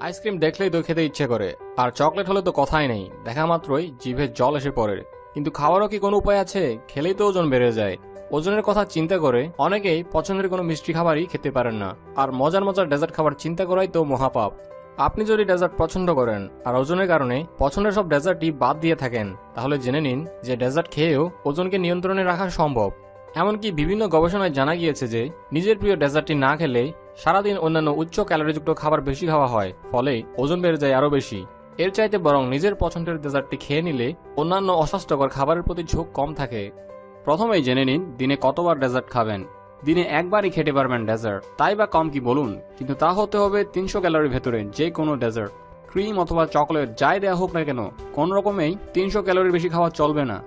Ice cream দেখলেই তো খেতে ইচ্ছে করে। আর চকলেট হলে তো কথাই নেই। দেখা মাত্রই জিভে জল এসে পড়ে। কিন্তু খাওয়ারও কি কোনো উপায় আছে? খেলেই তো ওজন বেড়ে যায়। ওজনের কথা চিন্তা করে অনেকেই পছন্দের কোনো মিষ্টি খাবারই খেতে পারেন না। আর মজার মজার ডেজার্ট খাবার চিন্তা করাই তো মহাপাপ। আপনি যদি ডেজার্ট পছন্দ করেন, আর ওজনের কারণে পছন্দের সব ডেজার্টই বাদ দিয়ে থাকেন, তাহলে জেনে নিন যে ডেজার্ট খেয়েও ওজনকে নিয়ন্ত্রণে রাখা সম্ভব। এমনকি বিভিন্ন গবেষণায় জানা গিয়েছে যে, নিজের প্রিয় ডেজার্টটি না খেলে সারাদিন অন্যান্য উচ্চ ক্যালোরিযুক্ত খাবার বেশি খাওয়া হয়, ফলে ওজন বেড়ে যায় আরও বেশি। এর চাইতে বরং নিজের পছন্দের ডেজার্টটি খেয়ে নিলে অন্যান্য অস্বাস্থ্যকর খাবারের প্রতি ঝোঁক কম থাকে। প্রথমেই জেনে নিন দিনে কতবার ডেজার্ট খাবেন। দিনে একবারই খেতে পারবেন ডেজার্ট। তাই বা কম কি বলুন? কিন্তু তা হতে হবে তিনশো ক্যালোরির ভেতরে যে কোনো ডেজার্ট। ক্রিম অথবা চকলেট যাই দেওয়া হোক না কেন, কোন রকমেই তিনশো ক্যালোরির বেশি খাওয়া চলবে না।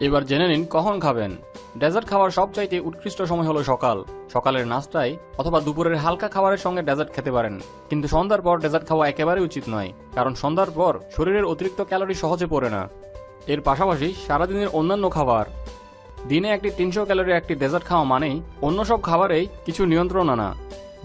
এবার জেনে নিন কখন খাবেন। ডেজার্ট খাওয়ার সবচাইতে উৎকৃষ্ট সময় হলো সকাল। সকালের নাস্তায় অথবা দুপুরের হালকা খাবারের সঙ্গে ডেজার্ট খেতে পারেন। কিন্তু সন্ধ্যার পর ডেজার্ট খাওয়া একেবারেই উচিত নয়, কারণ সন্ধ্যার পর শরীরের অতিরিক্ত ক্যালোরি সহজে পড়ে না। এর পাশাপাশি সারাদিনের অন্যান্য খাবার। দিনে একটি তিনশো ক্যালোরি একটি ডেজার্ট খাওয়া মানেই অন্য সব খাবারেই কিছু নিয়ন্ত্রণ আনা।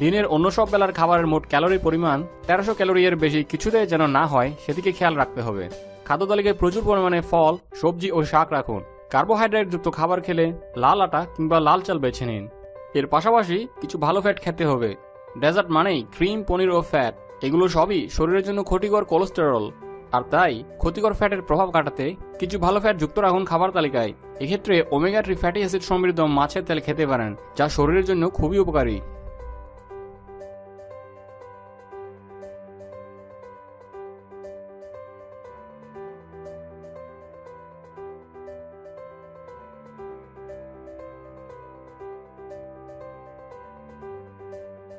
দিনের অন্য সব বেলার খাবারের মোট ক্যালোরি পরিমাণ তেরোশো ক্যালোরি এর বেশি কিছুতেই যেন না হয়, সেদিকে খেয়াল রাখতে হবে। খাদ্য তালিকায় প্রচুর পরিমাণে ফল, সবজি ও শাক রাখুন। কার্বোহাইড্রেট যুক্ত খাবার খেলে লাল আটা কিংবা লাল চাল বেছে নিন। এর পাশাপাশি কিছু ভালো ফ্যাট খেতে হবে। ডেজার্ট মানেই ক্রিম পনির ও ফ্যাট এগুলো সবই শরীরের জন্য ক্ষতিকর কোলেস্টেরল আর তাই ক্ষতিকর ফ্যাটের প্রভাব কাটাতে কিছু ভালো ফ্যাট যুক্ত রাখুন খাবার তালিকায়। এক্ষেত্রে ওমেগা থ্রি ফ্যাটি অ্যাসিড সমৃদ্ধ মাছের তেল খেতে পারেন, যা শরীরের জন্য খুবই উপকারী।